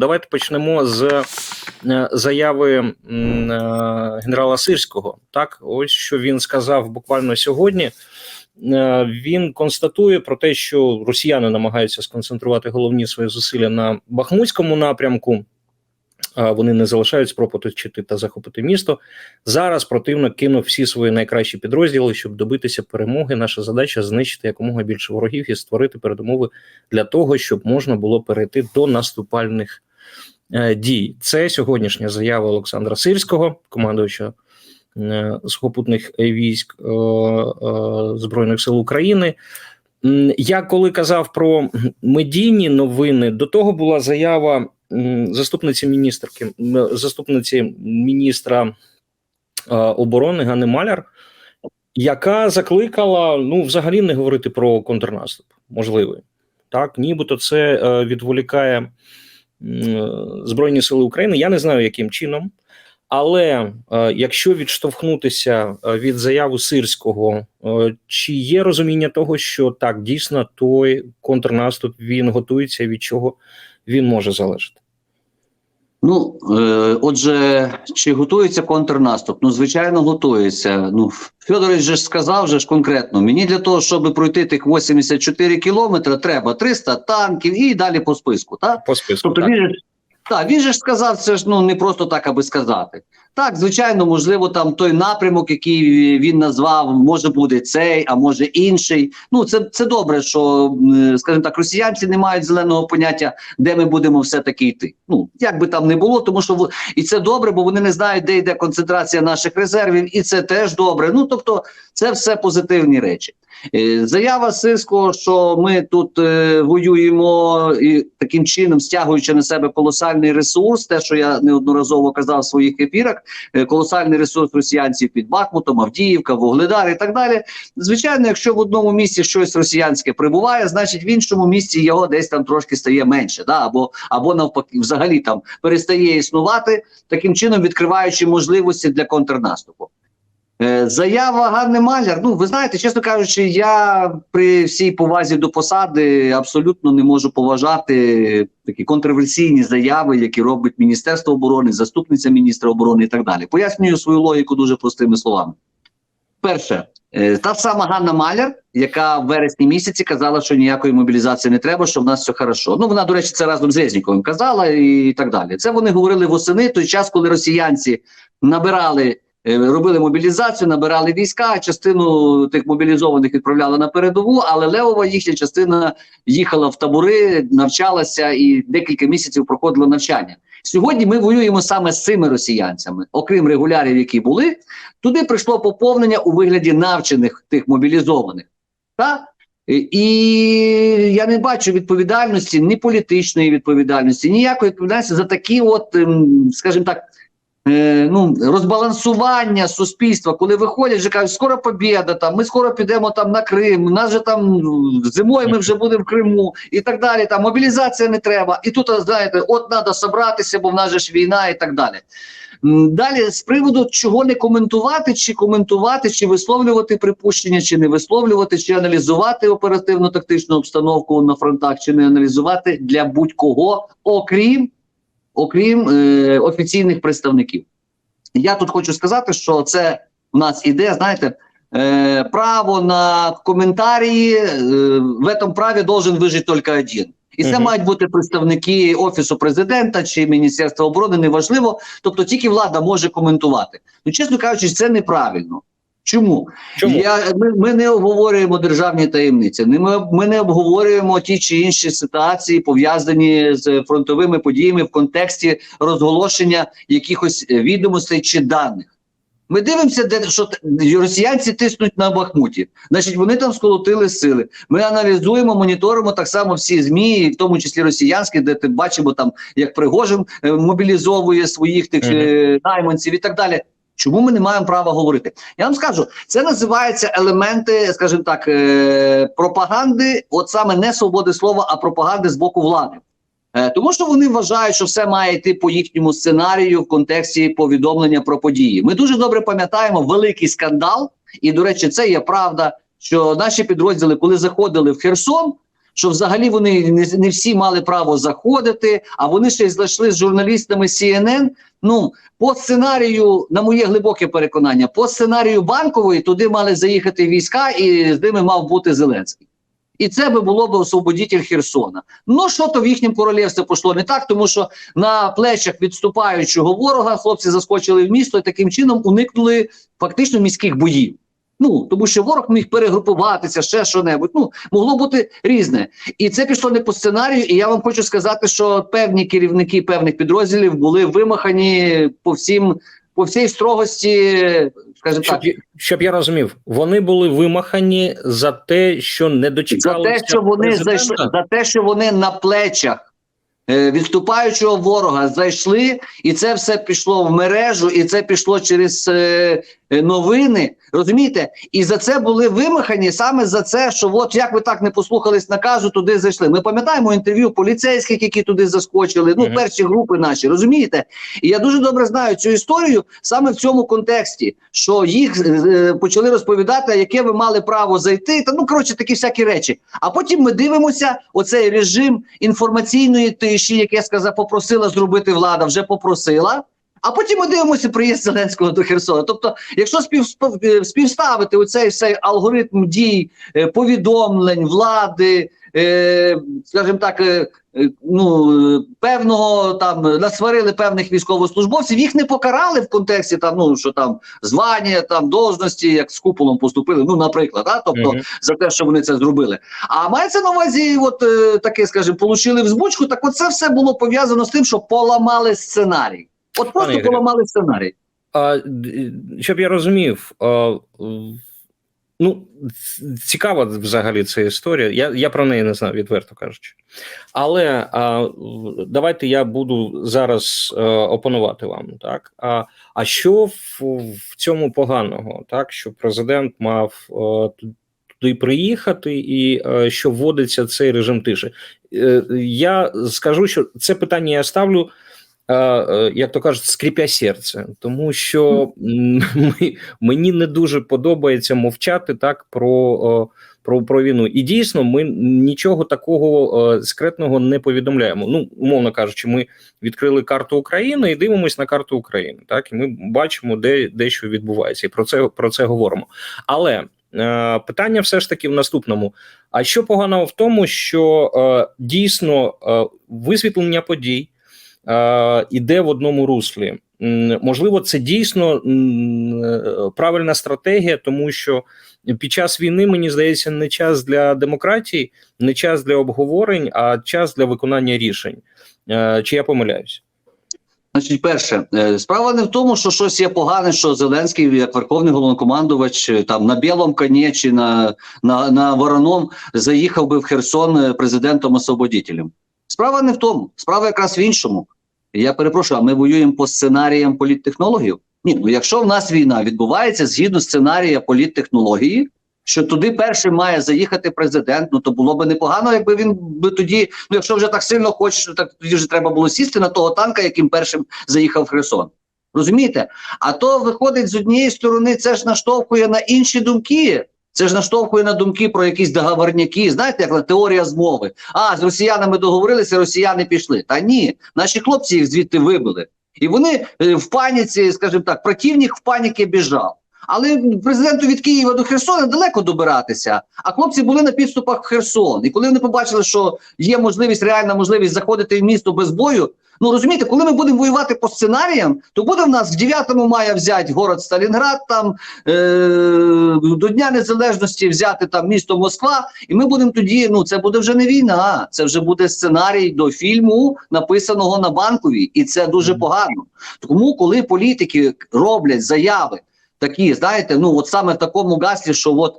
Давайте почнемо з е, заяви е, генерала Сирського. Так, ось що він сказав буквально сьогодні. Е, Він констатує про те, що росіяни намагаються сконцентрувати головні свої зусилля на Бахмутському напрямку. Вони не залишають спроб оточити та захопити місто. Зараз противник кинув всі свої найкращі підрозділи, щоб добитися перемоги. Наша задача знищити якомога більше ворогів і створити передумови для того, щоб можна було перейти до наступальних дій. Це сьогоднішня заява Олександра Сирського, командувача е, сухопутних військ е, е, Збройних сил України. Я коли казав про медійні новини, до того була заява заступниці міністерки, заступниці міністра е, оборони Ганни Маляр, яка закликала ну, взагалі не говорити про контрнаступ, можливий. Так, нібито це е, відволікає Збройні Сили України. Я не знаю, яким чином. Але е, якщо відштовхнутися е, від заяви Сирського, е, чи є розуміння того, що так дійсно той контрнаступ він готується, від чого він може залежати? Ну, е, отже, чи готується контрнаступ? Ну, звичайно, готується. Ну, Федорович же ж сказав же ж конкретно: мені для того, щоб пройти тих 84 кілометри, треба 300 танків і далі по списку. Так? По списку Тобто так. він так, він же ж сказав, це ж ну не просто так, аби сказати. Так, звичайно, можливо, там той напрямок, який він назвав, може буде цей, а може інший. Ну, це, це добре, що, скажімо так, росіянці не мають зеленого поняття, де ми будемо все-таки йти. Ну, як би там не було, тому що і це добре, бо вони не знають, де йде концентрація наших резервів, і це теж добре. Ну, тобто, це все позитивні речі. Е, Заява Сирського, що ми тут е, воюємо і таким чином стягуючи на себе колосальний ресурс, те, що я неодноразово казав в своїх ефірах, е, колосальний ресурс росіянців під Бахмутом, Авдіївка, Вугледар і так далі. Звичайно, якщо в одному місці щось росіянське прибуває, значить в іншому місці його десь там трошки стає менше, да? або, або навпаки, взагалі там перестає існувати, таким чином відкриваючи можливості для контрнаступу. Е, Заява Ганни Маляр. Ну, ви знаєте, чесно кажучи, я при всій повазі до посади абсолютно не можу поважати такі контроверсійні заяви, які робить Міністерство оборони, заступниця міністра оборони і так далі. Пояснюю свою логіку дуже простими словами. Перше, е, та сама Ганна Маляр, яка в вересні місяці казала, що ніякої мобілізації не треба, що в нас все хорошо. Ну вона, до речі, це разом з Резніковим казала і так далі. Це вони говорили восени, той час, коли росіянці набирали. Е, Робили мобілізацію, набирали війська. Частину тих мобілізованих відправляли на передову, але левова їхня частина їхала в табори, навчалася і декілька місяців проходило навчання. Сьогодні ми воюємо саме з цими росіянцями, окрім регулярів, які були. Туди прийшло поповнення у вигляді навчених тих мобілізованих. Так? І- я не бачу відповідальності, ні політичної відповідальності, ніякої відповідальності за такі, от, ем, скажімо так, е, ну, розбалансування суспільства, коли виходять, вже кажуть, скоро побіда, там, ми скоро підемо там на Крим, нас же там ну, зимою ми вже будемо в Криму і так далі. Там мобілізація не треба. І тут, знаєте, от треба собратися, бо в нас же ж війна і так далі. Далі з приводу чого не коментувати, чи коментувати, чи висловлювати припущення, чи не висловлювати, чи аналізувати оперативно-тактичну обстановку на фронтах, чи не аналізувати для будь-кого, окрім окрім е, офіційних представників. Я тут хочу сказати, що це в нас іде, знаєте, е, право на коментарі. Е, в цьому праві должен вижити тільки один. І це Мгм. мають бути представники офісу президента чи міністерства оборони, неважливо. Тобто тільки влада може коментувати. Ну, чесно кажучи, це неправильно. Чому? Чому Я, ми, ми не обговорюємо державні таємниці. Ми, ми не обговорюємо ті чи інші ситуації, пов'язані з фронтовими подіями в контексті розголошення якихось відомостей чи даних. Ми дивимося, де що росіянці тиснуть на Бахмуті. Значить, вони там сколотили сили. Ми аналізуємо, моніторимо так само всі змі, в тому числі росіянські, де ти бачимо там, як Пригожин е, мобілізовує своїх тих Мгм. е, найманців і так далі. Чому ми не маємо права говорити? Я вам скажу, це називається елементи, скажімо так, е, пропаганди, от саме не свободи слова, а пропаганди з боку влади. Е, тому що вони вважають, що все має йти по їхньому сценарію в контексті повідомлення про події. Ми дуже добре пам'ятаємо великий скандал, і до речі, це є правда, що наші підрозділи, коли заходили в Херсон, що взагалі вони не, не всі мали право заходити, а вони ще й зайшли з журналістами CNN. Ну, по сценарію, на моє глибоке переконання, по сценарію банкової туди мали заїхати війська, і з ними мав бути Зеленський. І це би було б освободитель Херсона. Ну що то в їхнім королівстві пішло не так, тому що на плечах відступаючого ворога хлопці заскочили в місто і таким чином уникнули фактично міських боїв. Ну тому що ворог міг перегрупуватися, ще що-небудь. Ну могло бути різне, і це пішло не по сценарію. І я вам хочу сказати, що певні керівники певних підрозділів були вимахані по всім, по всій строгості, скажімо Щоб, так, щоб я розумів, вони були вимахані за те, що не за те, що вони президента? зайшли, за те, що вони на плечах е, відступаючого ворога зайшли, і це все пішло в мережу, і це пішло через е, новини. Розумієте? І за це були вимахані саме за це, що от як ви так не послухались наказу, туди зайшли. Ми пам'ятаємо інтерв'ю поліцейських, які туди заскочили. Ну, перші групи наші, розумієте? І я дуже добре знаю цю історію саме в цьому контексті, що їх е, е, почали розповідати, яке ви мали право зайти. Та ну коротше, такі всякі речі. А потім ми дивимося оцей режим інформаційної тиші, яке сказав, попросила зробити влада, вже попросила. А потім ми дивимося приїзд Зеленського до Херсона. Тобто, якщо співспо- е, співставити оцей цей алгоритм дій, е, повідомлень, влади, е, скажімо так, ну певного там насварили певних військовослужбовців, їх не покарали в контексті там, ну що там звання, там должності, як з куполом поступили. Ну, наприклад, а тобто Мгм. за те, що вони це зробили. А мається на увазі, от таке, скажімо, получили взбучку. Так, от це все було пов'язано з тим, що поламали сценарій. От просто Ігорю, поламали сценарій. А, щоб я розумів, а, ну цікава взагалі ця історія. Я, я про неї не знаю, відверто кажучи. Але а, давайте я буду зараз е, опонувати вам. Так а, а що в, в цьому поганого? Так, що президент мав е, ту- туди приїхати, і е, що вводиться цей режим тиші? Е, я скажу, що це питання я ставлю е, е, як то кажуть, скріпя серце, тому що мені не дуже подобається мовчати так про, про, про війну. І дійсно, ми нічого такого е, секретного не повідомляємо. Ну, умовно кажучи, ми відкрили карту України і дивимося на карту України. Так, і ми бачимо, де, де що відбувається, і про це про це говоримо. Але е, питання все ж таки в наступному: а що поганого в тому, що е, дійсно е, висвітлення подій е, іде в одному руслі. Можливо, це дійсно е, правильна стратегія, тому що під час війни мені здається не час для демократії, не час для обговорень, а час для виконання рішень. Е, Чи я помиляюсь? Значить, перше, е, справа не в тому, що щось є погане, що Зеленський, як верховний головнокомандувач, е, там на білому коні чи на, на, на вороном заїхав би в Херсон е, президентом-освободителем. Справа не в тому, справа якраз в іншому. Я перепрошую, а ми воюємо по сценаріям політтехнологів? Ні, ну якщо в нас війна відбувається згідно сценарія політтехнології, що туди першим має заїхати президент, ну то було би непогано, якби він би тоді, ну якщо вже так сильно хочеш, то так тоді вже треба було сісти на того танка, яким першим заїхав Херсон. Розумієте? А то виходить з однієї сторони, це ж наштовхує на інші думки. Це ж наштовхує на думки про якісь договорняки. Знаєте, як теорія змови. А з росіянами договорилися, росіяни пішли. Та ні, наші хлопці їх звідти вибили. І вони е, в паніці, скажімо так, противник в паніки біжав. Але президенту від Києва до Херсона далеко добиратися. А хлопці були на підступах в Херсон. І коли вони побачили, що є можливість, реальна можливість заходити в місто без бою. Ну розумієте, коли ми будемо воювати по сценаріям, то буде в нас в 9 мая взяти город Сталінград, там е- до Дня Незалежності взяти там місто Москва, і ми будемо тоді. Ну це буде вже не війна, це вже буде сценарій до фільму, написаного на банковій, і це дуже погано. Тому, коли політики роблять заяви такі, знаєте, ну от саме в такому гаслі, що от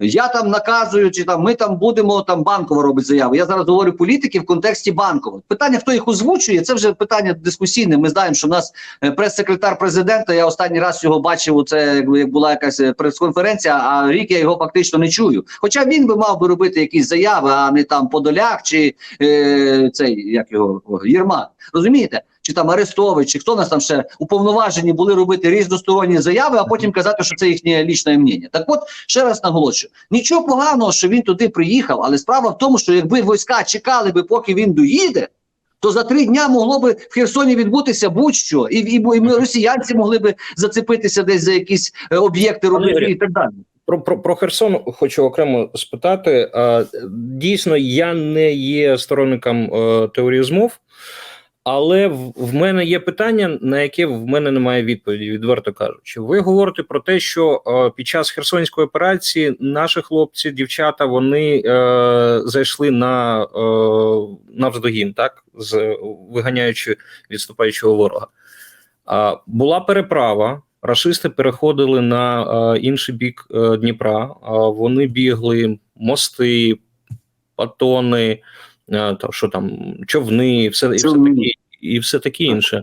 я там наказую, чи там ми там будемо там банкова робить заяви. Я зараз говорю політики в контексті банкових. Питання, хто їх озвучує, це вже питання дискусійне. Ми знаємо, що в нас е, прес-секретар президента. Я останній раз його бачив. Це як- була якась е, прес-конференція. А рік я його фактично не чую. Хоча він би мав би робити якісь заяви, а не там Подоляк чи е, цей як його Єрмак. Розумієте? Чи там Арестович, чи хто нас там ще уповноважені були робити різносторонні заяви, а потім казати, що це їхнє лічне мнення. Так от ще раз наголошую: нічого поганого, що він туди приїхав, але справа в тому, що якби війська чекали би, поки він доїде. То за три дня могло би в Херсоні відбутися будь-що, і, і, і ми росіянці могли би зацепитися десь за якісь е, об'єкти рубежі і так далі. Про, про, про Херсон хочу окремо спитати. Дійсно, я не є сторонником е, теорії змов, але в, мене є питання, на яке в мене немає відповіді, відверто кажучи. Ви говорите про те, що е, під час Херсонської операції наші хлопці, дівчата, вони е, зайшли на е, навздогін, так, з виганяючи відступаючого ворога. А, була переправа. Рашисти переходили на е, інший бік е, Дніпра. А вони бігли мости, патони, е, та що там, човни, і все, і все таке, і все таке інше.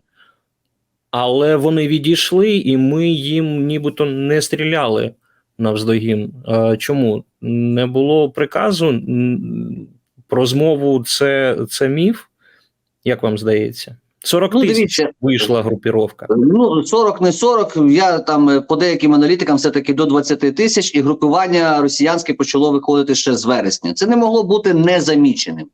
Але вони відійшли, і ми їм нібито не стріляли навздогін. Е, чому? Не було приказу про змову це, це міф, як вам здається? 40 Ну, тисяч вийшла групіровка. Ну 40 не 40, Я там е, по деяким аналітикам все таки до 20 тисяч, і групування росіянське почало виходити ще з вересня. Це не могло бути незаміченим.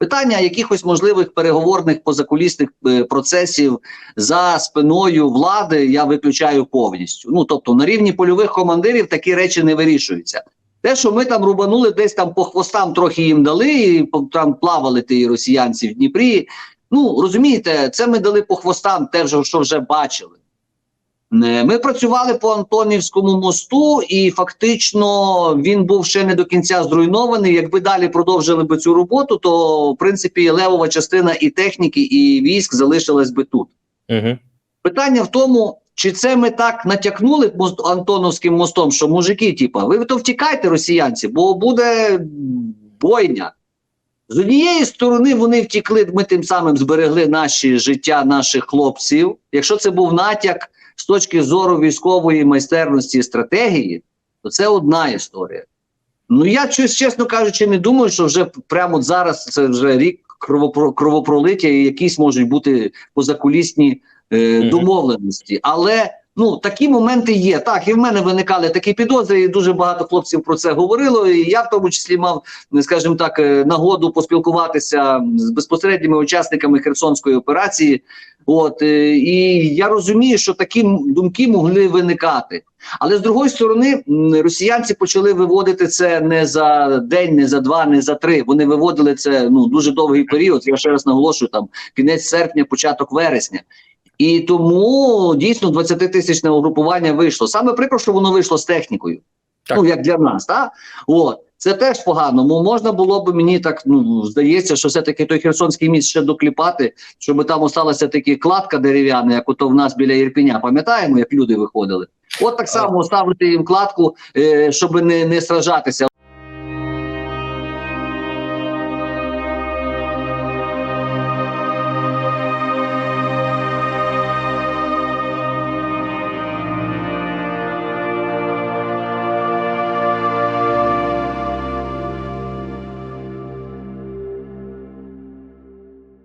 Питання якихось можливих переговорних позакулісних е, процесів за спиною влади я виключаю повністю. Ну тобто на рівні польових командирів такі речі не вирішуються. Те, що ми там рубанули, десь там по хвостам трохи їм дали, і там плавали ті росіянці в Дніпрі. Ну розумієте, це ми дали по хвостам, те, що вже бачили. Е, Ми працювали по Антонівському мосту, і фактично він був ще не до кінця зруйнований. Якби далі продовжили би цю роботу, то в принципі левова частина і техніки, і військ залишилась би тут. Угу. Питання в тому, чи це ми так натякнули мост, Антоновським мостом, що мужики, типа, ви то втікайте, росіянці, бо буде бойня. З однієї сторони вони втікли, ми тим самим зберегли наші життя наших хлопців. Якщо це був натяк з точки зору військової майстерності і стратегії, то це одна історія. Ну я щось, чесно кажучи, не думаю, що вже прямо зараз це вже рік кровопро, кровопролиття і якісь можуть бути позакулісні е, домовленості. Але ну такі моменти є. Так, і в мене виникали такі підозри, і дуже багато хлопців про це говорило. І я в тому числі мав, скажімо так, е, нагоду поспілкуватися з безпосередніми учасниками Херсонської операції. От е, і я розумію, що такі думки могли виникати. Але з другої сторони, росіянці почали виводити це не за день, не за два, не за три. Вони виводили це ну дуже довгий період. Я ще раз наголошую, там кінець серпня, початок вересня. І тому дійсно 20-тисячне угрупування вийшло. Саме прикро, що воно вийшло з технікою. Так. Ну як для нас, так? От. Це теж погано. Мо- можна було б мені так ну здається, що все-таки той Херсонський міст ще докліпати, щоб там осталася таки кладка дерев'яна, як ото в нас біля Ірпіня. Пам'ятаємо, як люди виходили? От так само ставити їм кладку, е, щоб не, не сражатися.